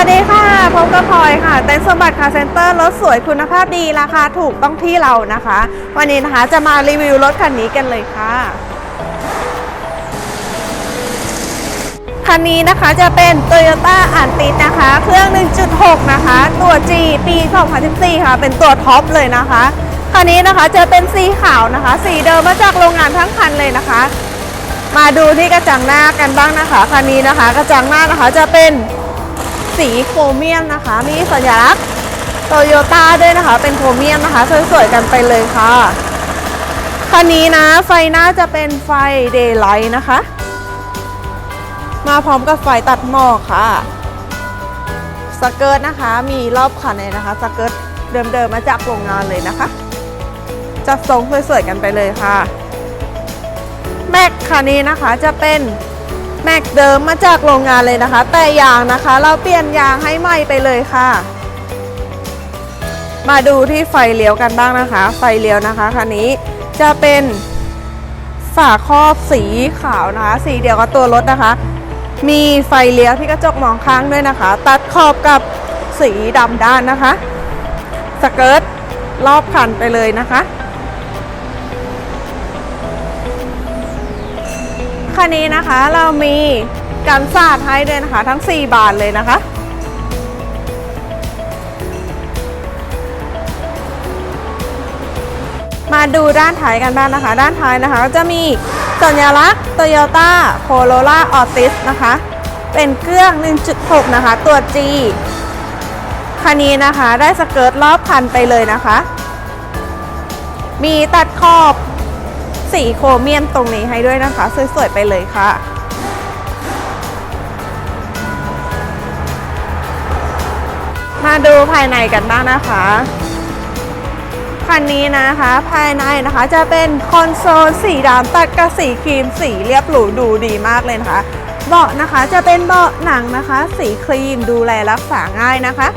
วัสดีค่ะพบกับพลอยค่ะ เต็นสมบัติคาเซ็นเตอร์รถสวยคุณภาพดีราคาถูกต้องที่เรานะคะ วันนี้นะคะจะมารีวิวรถคันนี้กันเลยค่ะ คันนี้นะคะจะเป็น Toyota a n t i นะคะ เครื่อง 1.6 นะคะ ตัว G ปี 2014 ค่ะ เป็นตัวท็อปเลยนะคะ คันนี้นะคะจะเป็นสีขาวนะคะ สีเดิมมาจากโรงงานทั้งคันเลยนะคะ มาดูที่กระจังหน้ากันบ้างนะคะ คันนี้นะคะ กระจังหน้านะคะจะเป็น สีโครเมียมนะคะ มีสัญลักษณ์โตโยต้าด้วยนะคะ เป็นโครเมียมนะคะสวยๆกันไปเลยค่ะคันนี้นะไฟหน้าจะเป็นไฟเดย์ไลท์นะคะ มาพร้อมกับไฟตัดหมอกค่ะสเกิร์ตนะคะ มีรอบคันเลยนะคะสเกิร์ตเดิมๆมาจากโรงงานเลยนะคะ จัดทรงสวยๆกันไปเลยค่ะ แม็กคันนี้นะคะจะเป็น แม็กเดิมมาจากโรงงานเลยนะคะ แต่ยางนะคะ เราเปลี่ยนยางให้ใหม่ไปเลยค่ะ มาดูที่ไฟเลี้ยวกันบ้างนะคะ ไฟเลี้ยวนะคะคันนี้จะเป็นฝาครอบสีขาวนะคะ สีเดียวกับตัวรถนะคะ มีไฟเลี้ยวที่กระจกมองข้างด้วยนะคะ ตัดขอบกับสีดำด้านนะคะ สเกิร์ตรอบคันไปเลยนะคะ คันนี้นะคะเรามีกันสาดให้ด้วยนะคะ ทั้ง 4 บานเลยนะคะ มาดูด้านท้ายกันบ้างนะคะ ด้านท้ายนะคะก็จะมีสัญลักษณ์ Toyota Corolla Altis นะคะ เป็นเครื่อง 1.6 นะคะ ตัว G คันนี้นะคะได้สเกิร์ตรอบคันไปเลยนะคะ มีตัดขอบ สีโครเมียมตรงนี้ให้ด้วยนะคะ สวยๆไปเลยค่ะมาดูภายในกันบ้างนะคะคันนี้นะคะ ภายในนะคะจะเป็นคอนโซลสีดำตัดกับสีครีมสีเรียบหรูดูดีมากเลยนะคะเบาะนะคะจะเป็นเบาะหนังนะคะ สีครีมดูแลรักษาง่ายนะคะ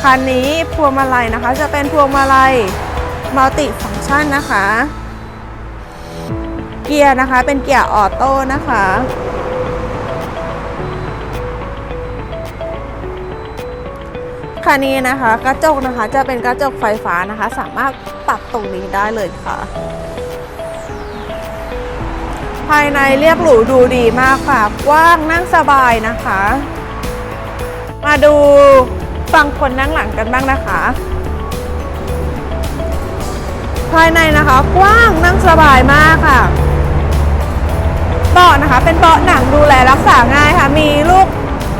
คันนี้พวงมาลัยนะคะจะเป็นพวงมาลัยมัลติฟังก์ชันนะคะ เกียร์นะคะ เป็นเกียร์ออโต้นะคะคันนี้นะคะ กระจกนะคะจะเป็นกระจกไฟฟ้านะคะ สามารถปรับตรงนี้ได้เลยค่ะ ภายในเรียบหรูดูดีมากค่ะ กว้างนั่งสบายนะคะ มาดูฝั่งคนนั่งหลังกันบ้างนะคะ ภายในนะคะ กว้างนั่งสบายมากค่ะ เบาะนะคะ เป็นเบาะหนังดูแลรักษาง่ายค่ะ มีลูก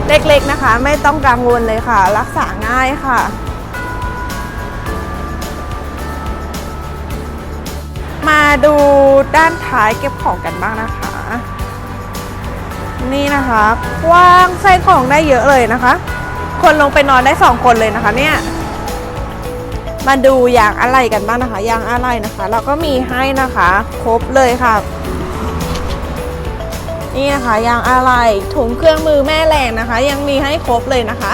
เล็กๆนะคะ ไม่ต้องกังวลเลยค่ะ รักษาง่ายค่ะมาดูด้านท้ายเก็บของกันบ้างนะคะ นี่นะคะกว้างใส่ของได้เยอะเลยนะคะ คนลงไปนอนได้สองคนเลยนะคะ เนี่ย มาดูยางอะไรกันบ้างนะคะยางอะไรนะคะ เราก็มีให้นะคะ ครบเลยค่ะ นี่นะคะยางอะไรถุงเครื่องมือแม่แรงนะคะ ยังมีให้ครบเลยนะคะ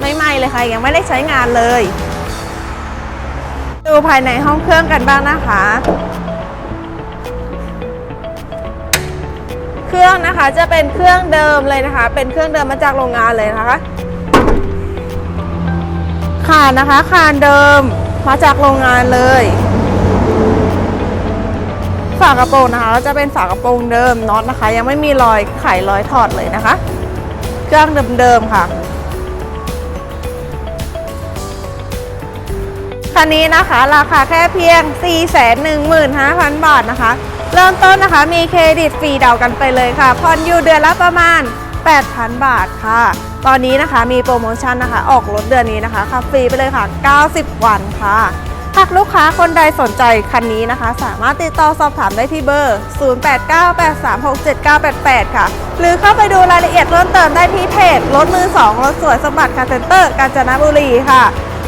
ไม่ไหม่เลยค่ะ ยังไม่ได้ใช้งานเลย ดูภายในห้องเครื่องกันบ้างนะคะ เครื่องนะคะจะเป็นเครื่องเดิมเลยนะคะ เป็นเครื่องเดิมมาจากโรงงานเลยนะคะคานนะคะคานเดิมมาจากโรงงานเลย ฝากระโปรงนะคะก็จะเป็นฝากระโปรงเดิมน็อตนะคะ ยังไม่มีรอยไขรอยถอดเลยนะคะ เครื่องเดิมๆค่ะคันนี้นะคะราคาแค่เพียง 415,000 บาทนะคะ เริ่มต้นนะคะมีเครดิตฟรีเดากันไปเลยค่ะผ่อนอยู่เดือนละประมาณ 8,000 บาทค่ะ ตอนนี้นะคะมีโปรโมชั่นนะคะ ออกรถเดือนนี้นะคะขับฟรีไปเลยค่ะ 90 วันค่ะ หากลูกค้าคนใดสนใจคันนี้นะคะ สามารถติดต่อสอบถามได้ที่เบอร์ 0898367988 ค่ะ หรือเข้าไปดูรายละเอียดเพิ่มเติมได้ที่เพจรถมือ 2 รถสวยสมบัติคาร์เซ็นเตอร์กาญจนบุรีค่ะ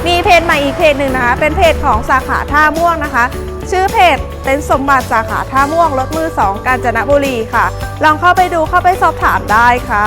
มีเพจใหม่อีกเพจหนึ่งนะคะ เป็นเพจของสาขาท่าม่วงนะคะ ชื่อเพจเต็นสมบัติสาขาท่าม่วงรถมือ 2 กาญจนบุรีค่ะ ลองเข้าไปดูเข้าไปสอบถามได้ค่ะ